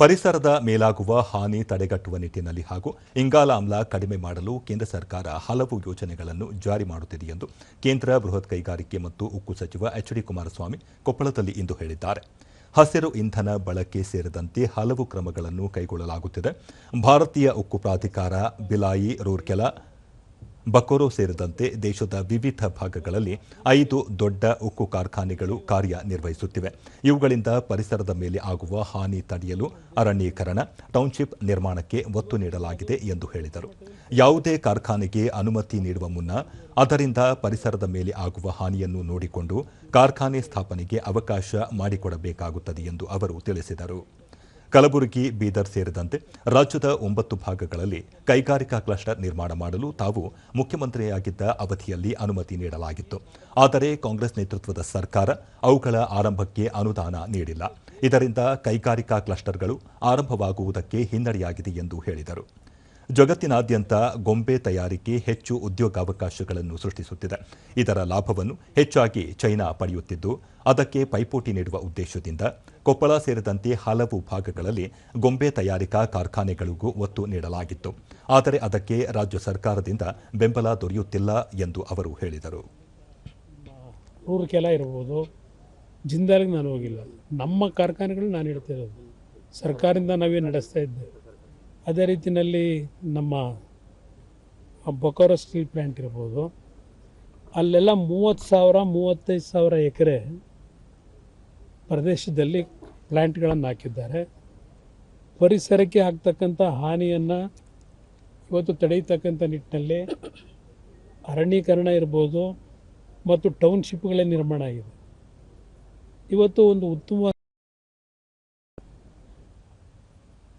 ಪರಿಸರದ ಮೇಲಾಗುವ ಹಾನಿ ತಡೆಗಟ್ಟುವ ನಿಟ್ಟಿನಲ್ಲಿ ಹಾಗೂ ಇಂಗಾಲ ಇಂಗಾಲಾಮ್ಲ ಕಡಿಮೆ ಮಾಡಲು ಕೇಂದ್ರ ಸರ್ಕಾರ ಹಲವು ಯೋಜನೆಗಳನ್ನು ಜಾರಿ ಮಾಡುತ್ತಿದೆ ಎಂದು ಕೇಂದ್ರ ಬೃಹತ್ ಕೈಗಾರಿಕೆ ಮತ್ತು ಉಕ್ಕು ಸಚಿವ ಎಚ್ ಡಿ ಕುಮಾರಸ್ವಾಮಿ ಕೊಪ್ಪಳದಲ್ಲಿ ಇಂದು ಹೇಳಿದ್ದಾರೆ. ಹಸಿರು ಇಂಧನ ಬಳಕೆ ಸೇರಿದಂತೆ ಹಲವು ಕ್ರಮಗಳನ್ನು ಕೈಗೊಳ್ಳಲಾಗುತ್ತಿದೆ. ಭಾರತೀಯ ಉಕ್ಕು ಪ್ರಾಧಿಕಾರ, ಬಿಲಾಯಿ, ರೂರ್ಕೆಲಾ ಬಕೋರೋ ಸೇರಿದಂತೆ ದೇಶದ ವಿವಿಧ ಭಾಗಗಳಲ್ಲಿ ಐದು ದೊಡ್ಡ ಉಕ್ಕು ಕಾರ್ಖಾನೆಗಳು ಕಾರ್ಯನಿರ್ವಹಿಸುತ್ತಿವೆ. ಇವುಗಳಿಂದ ಪರಿಸರದ ಮೇಲೆ ಆಗುವ ಹಾನಿ ತಡೆಯಲು ಅರಣ್ಯೀಕರಣ, ಟೌನ್ಶಿಪ್ ನಿರ್ಮಾಣಕ್ಕೆ ಒತ್ತು ನೀಡಲಾಗಿದೆ ಎಂದು ಹೇಳಿದರು. ಯಾವುದೇ ಕಾರ್ಖಾನೆಗೆ ಅನುಮತಿ ನೀಡುವ ಮುನ್ನ ಅದರಿಂದ ಪರಿಸರದ ಮೇಲೆ ಆಗುವ ಹಾನಿಯನ್ನು ನೋಡಿಕೊಂಡು ಕಾರ್ಖಾನೆ ಸ್ಥಾಪನೆಗೆ ಅವಕಾಶ ಮಾಡಿಕೊಡಬೇಕಾಗುತ್ತದೆ ಎಂದು ಅವರು ತಿಳಿಸಿದರು. ಕಲಬುರಗಿ, ಬೀದರ್ ಸೇರಿದಂತೆ ರಾಜ್ಯದ ಒಂಬತ್ತು ಭಾಗಗಳಲ್ಲಿ ಕೈಗಾರಿಕಾ ಕ್ಲಸ್ಟರ್ ನಿರ್ಮಾಣ ಮಾಡಲು ತಾವು ಮುಖ್ಯಮಂತ್ರಿಯಾಗಿದ್ದ ಅವಧಿಯಲ್ಲಿ ಅನುಮತಿ ನೀಡಲಾಗಿತ್ತು. ಆದರೆ ಕಾಂಗ್ರೆಸ್ ನೇತೃತ್ವದ ಸರ್ಕಾರ ಅವುಗಳ ಆರಂಭಕ್ಕೆ ಅನುದಾನ ನೀಡಿಲ್ಲ. ಇದರಿಂದ ಕೈಗಾರಿಕಾ ಕ್ಲಸ್ಟರ್ಗಳು ಆರಂಭವಾಗುವುದಕ್ಕೆ ಹಿನ್ನಡೆಯಾಗಿದೆ ಎಂದು ಹೇಳಿದರು. ಜಗತ್ತಿನಾದ್ಯಂತ ಗೊಂಬೆ ತಯಾರಿಕೆ ಹೆಚ್ಚು ಉದ್ಯೋಗಾವಕಾಶಗಳನ್ನು ಸೃಷ್ಟಿಸುತ್ತಿದೆ. ಇದರ ಲಾಭವನ್ನು ಹೆಚ್ಚಾಗಿ ಚೈನಾ ಪಡೆಯುತ್ತಿದ್ದು, ಅದಕ್ಕೆ ಪೈಪೋಟಿ ನೀಡುವ ಉದ್ದೇಶದಿಂದ ಕೊಪ್ಪಳ ಸೇರಿದಂತೆ ಹಲವು ಭಾಗಗಳಲ್ಲಿ ಗೊಂಬೆ ತಯಾರಿಕಾ ಕಾರ್ಖಾನೆಗಳಿಗೂ ಒತ್ತು ನೀಡಲಾಗಿತ್ತು. ಆದರೆ ಅದಕ್ಕೆ ರಾಜ್ಯ ಸರ್ಕಾರದಿಂದ ಬೆಂಬಲ ದೊರೆಯುತ್ತಿಲ್ಲ ಎಂದು ಅವರು ಹೇಳಿದರು. ಇರ್ಬೋದು ಜಿಂದಾಲಿಗೆ ನಾನು ಹೋಗಿಲ್ಲ. ನಮ್ಮ ಕಾರ್ಖಾನೆಗಳು ನಾನು ಇಡ್ತಾ ಇರೋದು ಸರ್ಕಾರದಿಂದ ನಾವೇ ನಡೆಸ್ತಾ ಇದ್ದೆ ಅದೇ ರೀತಿಯಲ್ಲಿ ನಮ್ಮ ಬೊಕೋರೋ ಸ್ಟೀಲ್ ಪ್ಲ್ಯಾಂಟ್ ಇರ್ಬೋದು. ಅಲ್ಲೆಲ್ಲ ಮೂವತ್ತು ಸಾವಿರ, ಮೂವತ್ತೈದು ಸಾವಿರ ಎಕರೆ ಪ್ರದೇಶದಲ್ಲಿ ಪ್ಲ್ಯಾಂಟ್ಗಳನ್ನು ಹಾಕಿದ್ದಾರೆ. ಪರಿಸರಕ್ಕೆ ಆಗ್ತಕ್ಕಂಥ ಹಾನಿಯನ್ನು ಇವತ್ತು ತಡೆಯತಕ್ಕಂಥ ನಿಟ್ಟಿನಲ್ಲಿ ಅರಣ್ಯೀಕರಣ ಇರ್ಬೋದು ಮತ್ತು ಟೌನ್ಶಿಪ್ಗಳೇ ನಿರ್ಮಾಣ ಆಗಿದೆ. ಇವತ್ತು ಒಂದು ಉತ್ತಮ